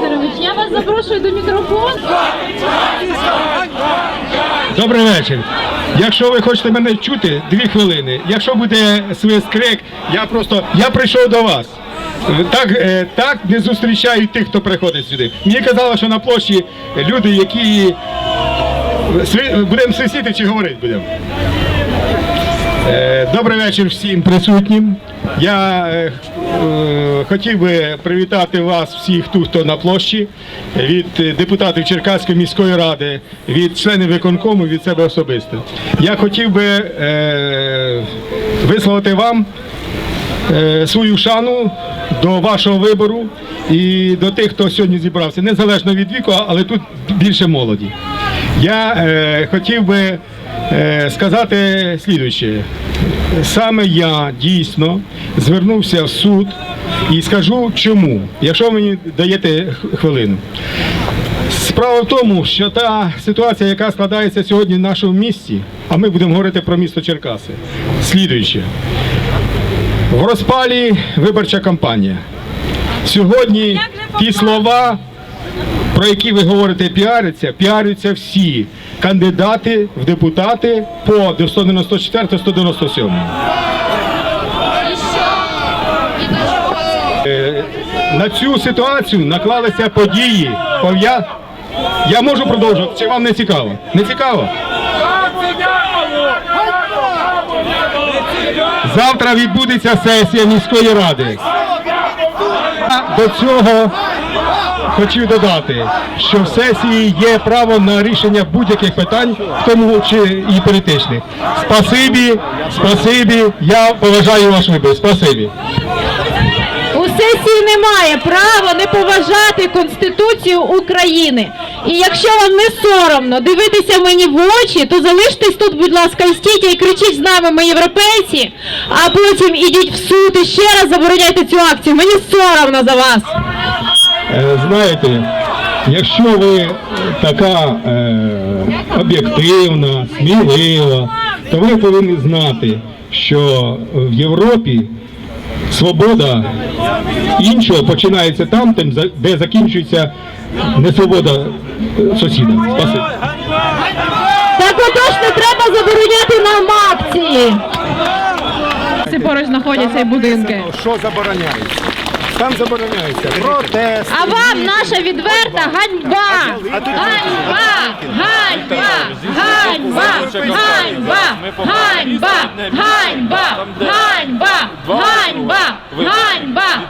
Федорович, я вас запрошую до мікрофону. Добрий вечір. Якщо ви хочете мене чути, дві хвилини. Якщо буде свист крик, я просто я прийшов до вас. Так, е, так не зустрічають тих, хто приходить сюди. Мені казали, що на площі люди, які будемо свистіти чи говорити будемо. Е, Добрий вечір всім присутнім. Я е, е, хотів би привітати вас всіх тут, хто на площі, від е, депутатів Черкаської міської ради, від членів виконкому, від себе особисто. Я хотів би е, висловити вам е, свою шану до вашого вибору і до тих, хто сьогодні зібрався, незалежно від віку, але тут більше молоді. Я е, хотів би е, сказати слідуюче. Саме я дійсно звернувся в суд і скажу чому, якщо ви мені даєте хвилину. Справа в тому, що та ситуація, яка складається сьогодні в нашому місті, а ми будемо говорити про місто Черкаси, слідуюче. В розпалі виборча кампанія. Сьогодні ті слова, про які ви говорите, піаряться, піаряться всі кандидати в депутати по 194-197. Е, На цю ситуацію наклалися події. Пов'я... Я можу продовжувати, чи вам не цікаво? Не цікаво? Завтра відбудеться сесія міської ради. До цього хотів додати, що в сесії є право на рішення будь-яких питань, в тому чи і політичних. Спасибі, спасибі, я поважаю ваш вибір. Спасибі. У сесії немає права не поважати Конституцію України. І якщо вам не соромно дивитися мені в очі, то залиштесь тут, будь ласка, і стійте і кричіть з нами, ми європейці, а потім ідіть в суд і ще раз забороняйте цю акцію. Мені соромно за вас. Е, Знаєте, якщо ви така е, об'єктивна, смілива, то ви повинні знати, що в Європі свобода іншого починається там, тим, за- де закінчується несвобода е, сусіда. Спасибі. Так отож не треба забороняти нам акції. Ці поруч знаходяться і будинки. Що забороняється? Там забороняється протест. А вам наша відверта ганьба! Ганьба! Ганьба! Ганьба! Ганьба! Ганьба! Ганьба! Ганьба! Ганьба! Ганьба! Ганьба!